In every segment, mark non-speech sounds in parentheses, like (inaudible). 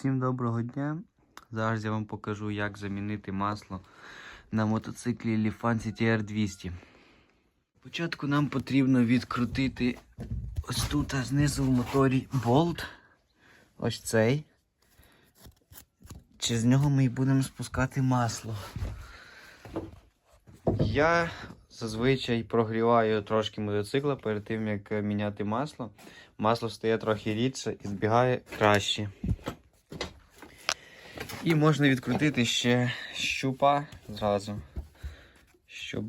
Всім доброго дня. Зараз я вам покажу, як замінити масло на мотоциклі Lifan CTR 200. Спочатку нам потрібно відкрутити ось тут знизу в моторі болт. Ось цей. Через нього ми і будемо спускати масло. Я зазвичай прогріваю трошки мотоцикла перед тим, як міняти масло. Масло стає трохи рідше і збігає краще. І можна відкрутити ще щупа зразу, щоб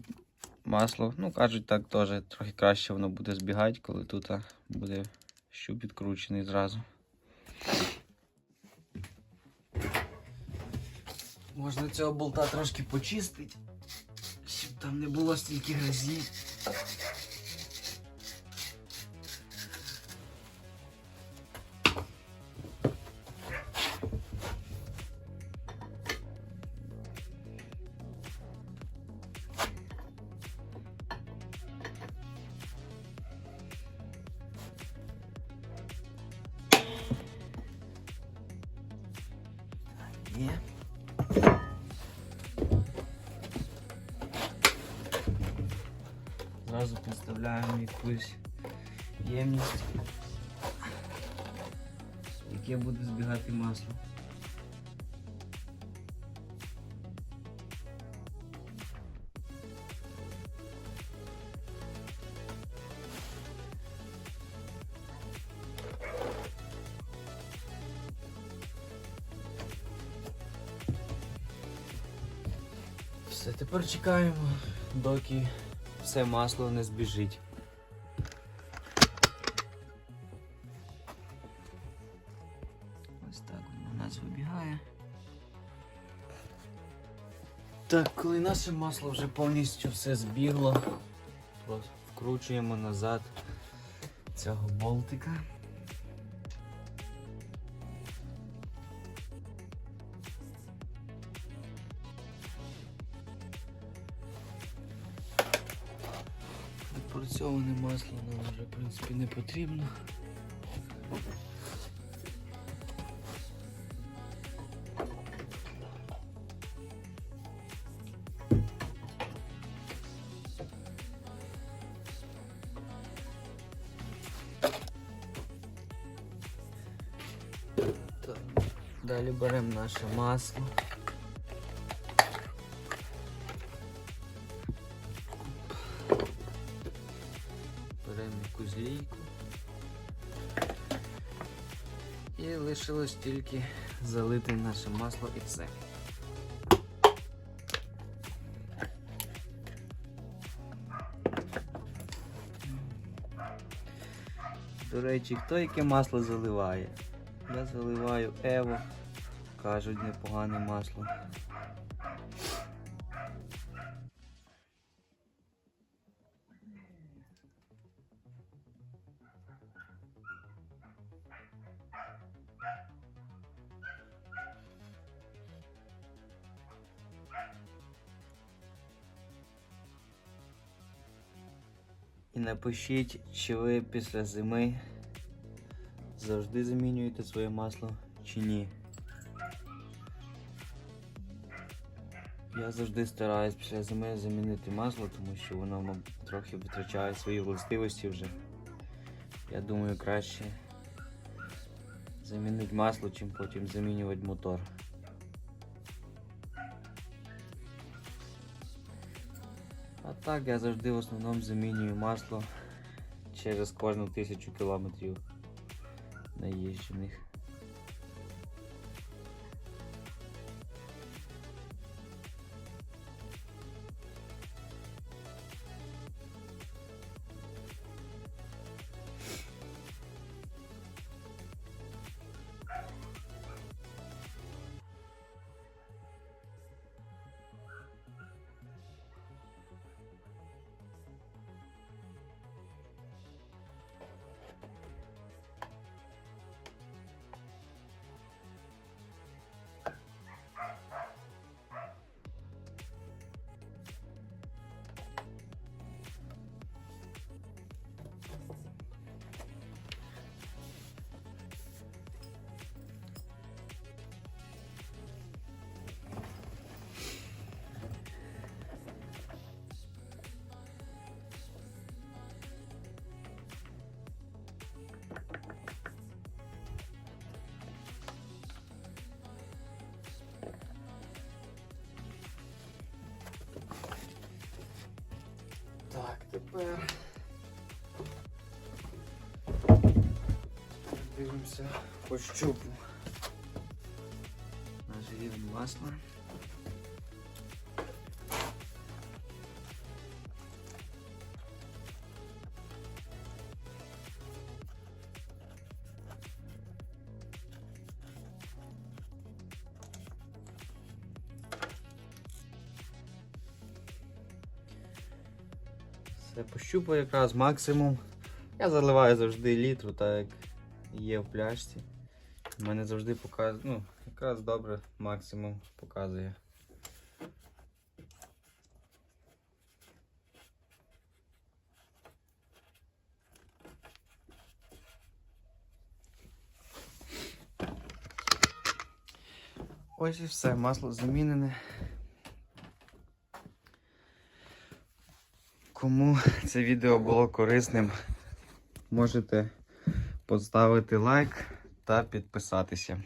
масло, ну кажуть так, теж трохи краще воно буде збігати, коли тут буде щуп відкручений зразу. Можна цього болта трошки почистити, щоб там не було стільки грязі. Є. Зразу підставляємо якусь ємність, яке буде збігати масло. Все, тепер чекаємо, доки все масло не збіжить. Ось так воно у нас вибігає. Так, коли наше масло вже повністю все збігло, вкручуємо назад цього болтика. Відпрацьоване масло нам вже в принципі не потрібно. Далі беремо наше масло. Беремо. І лишилось тільки залити наше масло і все. До речі, хто яке масло заливає? Я заливаю Ево. Кажуть, непогане масло. Напишіть, чи ви після зими завжди замінюєте своє масло чи ні. Я завжди стараюсь після зими замінити масло, тому що воно трохи витрачає свої властивості вже. Я думаю, краще замінити масло, чим потім замінювати мотор. А так я завжди в основному замінюю масло через кожну тисячу кілометрів наїжджених. Тепер дивимося по щупу. Наш рівень масла. Все пощупаю якраз максимум. Я заливаю завжди літру, так як є в пляшці. У мене завжди показує, ну, якраз добре максимум показує. Ось і все, масло замінене. Кому (laughs) це відео було корисним, можете поставити лайк та підписатися.